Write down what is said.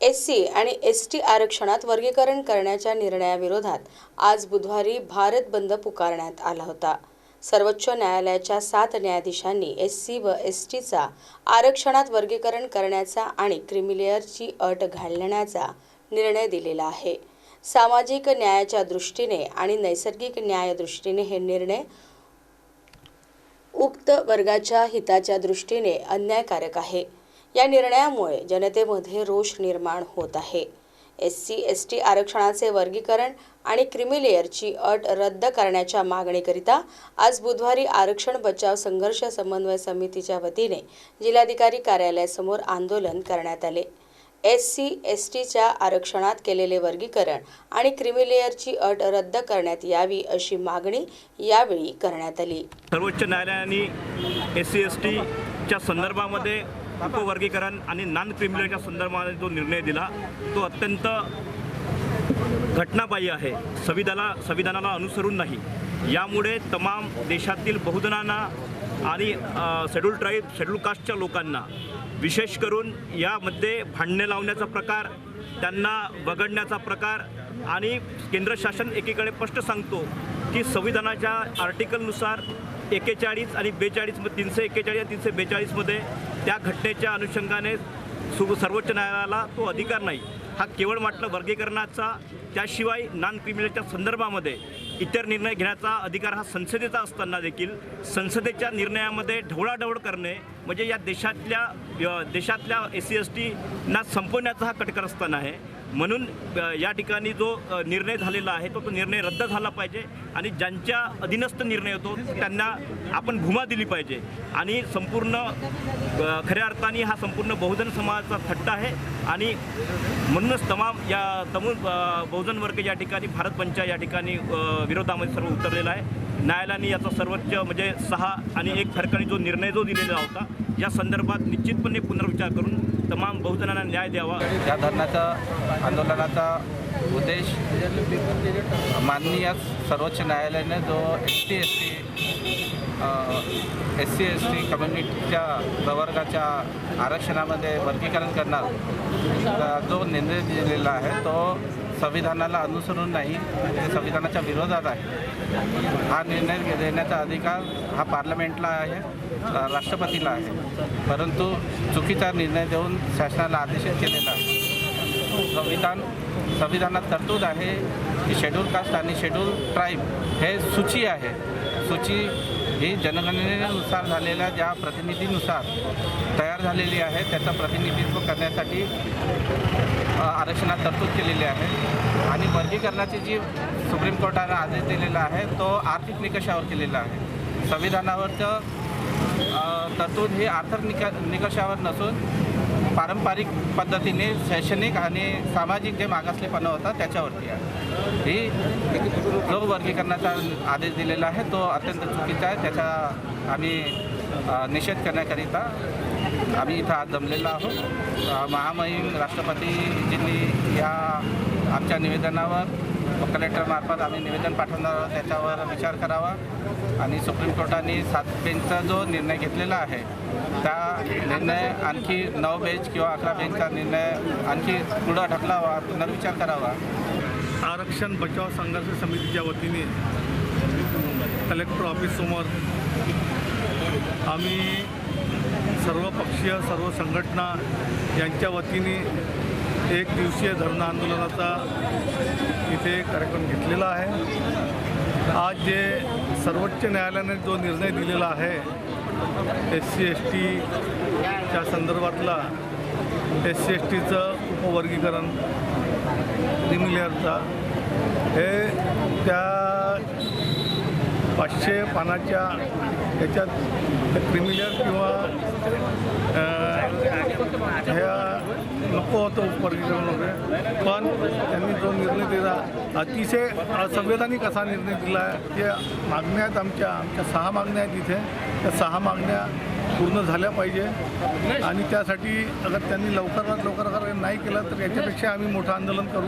S C आणि S T आरक्षणात वर्गीकरण करण्याच्या निर्णयाविरोधात आज बुधवारी भारत बंद पुकारण्यात आला होता. सर्वोच्च न्यायालयाच्या सात न्यायाधीशांनी एस सी व एस टीचा आरक्षणात वर्गीकरण करण्याचा आणि क्रिमिलेअरची अट घालण्याचा निर्णय दिलेला आहे. सामाजिक न्यायाच्या दृष्टीने आणि नैसर्गिक न्याय दृष्टीने हे निर्णय उक्त वर्गाच्या हिताच्या दृष्टीने अन्यायकारक आहे. या निर्णयामुळे जनतेमध्ये रोष निर्माण होत आहे. एस सी एस टी आरक्षणाचे वर्गीकरण आणि क्रिमिलेअरची अट रद्द करण्याच्या मागणीकरिता आज बुधवारी आरक्षण बचाव संघर्ष समन्वय समितीच्या वतीने जिल्हाधिकारी कार्यालयासमोर आंदोलन करण्यात आले. एस सी एस टीच्या आरक्षणात केलेले वर्गीकरण आणि क्रिमिलेअरची अट रद्द करण्यात यावी अशी मागणी यावेळी करण्यात आली. सर्वोच्च न्यायालयाने एस सी एस टीच्या संदर्भामध्ये उपवर्गीकरण आणि नॉन क्रिमिनलच्या संदर्भामध्ये जो निर्णय दिला तो अत्यंत घटनाबाह्य आहे. संविधाना संविधानाला अनुसरून नाही. यामुळे तमाम देशातील बहुजनांना आणि शेड्यूल ट्राईब शेड्यूल कास्टच्या लोकांना विशेष करून यामध्ये भांडणे लावण्याचा प्रकार त्यांना वगडण्याचा प्रकार आणि केंद्र शासन एकीकडे स्पष्ट सांगतो की संविधानाच्या आर्टिकलनुसार एकेचाळीस आणि बेचाळीस तीनशे एकेचाळीस आणि तीनशे बेचाळीसमध्ये त्या घटनेच्या अनुषंगाने सु सर्वोच्च न्यायालयाला तो अधिकार नाही. हा केवळ म्हटलं वर्गीकरणाचा त्याशिवाय नॉन क्रिमिनलच्या संदर्भामध्ये इतर निर्णय घेण्याचा अधिकार हा संसदेचा असताना देखील संसदेच्या निर्णयामध्ये ढवळाढवळ करणे म्हणजे या देशातल्या देशातल्या एस सी एस टीना संपवण्याचा हा कटकर असताना आहे. म्हणून या ठिकाणी जो निर्णय झालेला आहे तो तो निर्णय रद्द झाला पाहिजे आणि ज्यांच्या अधीनस्थ निर्णय होतो त्यांना आपण भूमा दिली पाहिजे. आणि संपूर्ण खऱ्या अर्थाने हा संपूर्ण बहुजन समाजाचा थट्टा आहे आणि म्हणूनच तमाम या तमून बहुजन वर्ग या ठिकाणी भारत पंचा या ठिकाणी विरोधामध्ये सर्व उतरलेला आहे. न्यायालयाने याचा सर्वोच्च म्हणजे सहा आणि एक फरकाने जो निर्णय जो दिलेला होता या संदर्भात निश्चितपणे पुनर्विचार करून तमाम बहुजनांना न्याय द्यावा. या धरणाचा आंदोलनाचा उद्देश माननीय सर्वोच्च न्यायालयाने जो S T S T S C S T कम्युनिटीच्या प्रवर्गाच्या आरक्षणामध्ये वर्गीकरण करणार जो निर्णय दिलेला आहे तो संविधानाला अनुसरून नाही ते संविधानाच्या विरोधात आहे. हा निर्णय देण्याचा अधिकार हा पार्लमेंटला आहे राष्ट्रपतीला आहे. परंतु चुकीचा निर्णय देऊन शासनाला आदेशित केलेला आहे. संविधान संविधानात तरतूद आहे की शेड्यूल कास्ट आणि शेड्यूल ट्राईब हे सूची आहे. सूची ही जनगणनेनुसार झालेल्या ज्या प्रतिनिधीनुसार तयार झालेली आहे त्याचं प्रतिनिधित्व करण्यासाठी आरक्षणात तरतूद केलेली आहे. आणि वर्गीकरणाची जी सुप्रीम कोर्टानं आदेश दिलेला आहे तो आर्थिक निकषावर केलेला आहे. संविधानावरचं तरतूद ही आर्थिक निक निकषावर नसून पारंपरिक पद्धतीने शैक्षणिक आणि सामाजिक जे मागासलेपणा होता त्याच्यावरती आहे. ही जो वर्गीकरणाचा आदेश दिलेला आहे तो अत्यंत चुकीचा आहे. त्याचा आम्ही निषेध करण्याकरिता आम्ही इथं आज जमलेलो आहोत. महामहिम राष्ट्रपतीजींनी या आमच्या निवेदनावर कलेक्टरमार्फत आम्ही निवेदन पाठवणार आहोत. त्याच्यावर विचार करावा. आणि सुप्रीम कोर्टाने सात बेंचचा जो निर्णय घेतलेला आहे त्या निर्णय आणखी नऊ बेंच किंवा अकरा बेंचचा निर्णय आणखी पुढं ढकलावा पुनर्विचार करावा. आरक्षण बचाव संघर्ष समितीच्या वतीने कलेक्टर ऑफिससमोर आम्ही सर्व पक्षीय सर्व संघटना यांच्या वतीने एक दिवसीय धरणं आंदोलनाचा इथे कार्यक्रम घेतलेला आहे. आज जे सर्वोच्च न्यायालयाने जो निर्णय दिलेला आहे एस सी एस टीच्या संदर्भातला एस सी एस टीचं उपवर्गीकरण क्रिमिलेअरचा हे त्या पाचशे पानाच्या याच्यात क्रिमिनल किंवा ह्या नको होतं उपवर्गीकरण वगैरे. पण त्यांनी जो निर्णय दिला अतिशय असंवैधानिक असा निर्णय दिला आहे. ते मागण्या आहेत आमच्या. आमच्या सहा मागण्या आहेत इथे. त्या सहा मागण्या पूर्ण झाल्या पाहिजे. आणि त्यासाठी अगर त्यांनी लवकरात लवकर अगर नाही केलं तर याच्यापेक्षा आम्ही मोठं आंदोलन करू.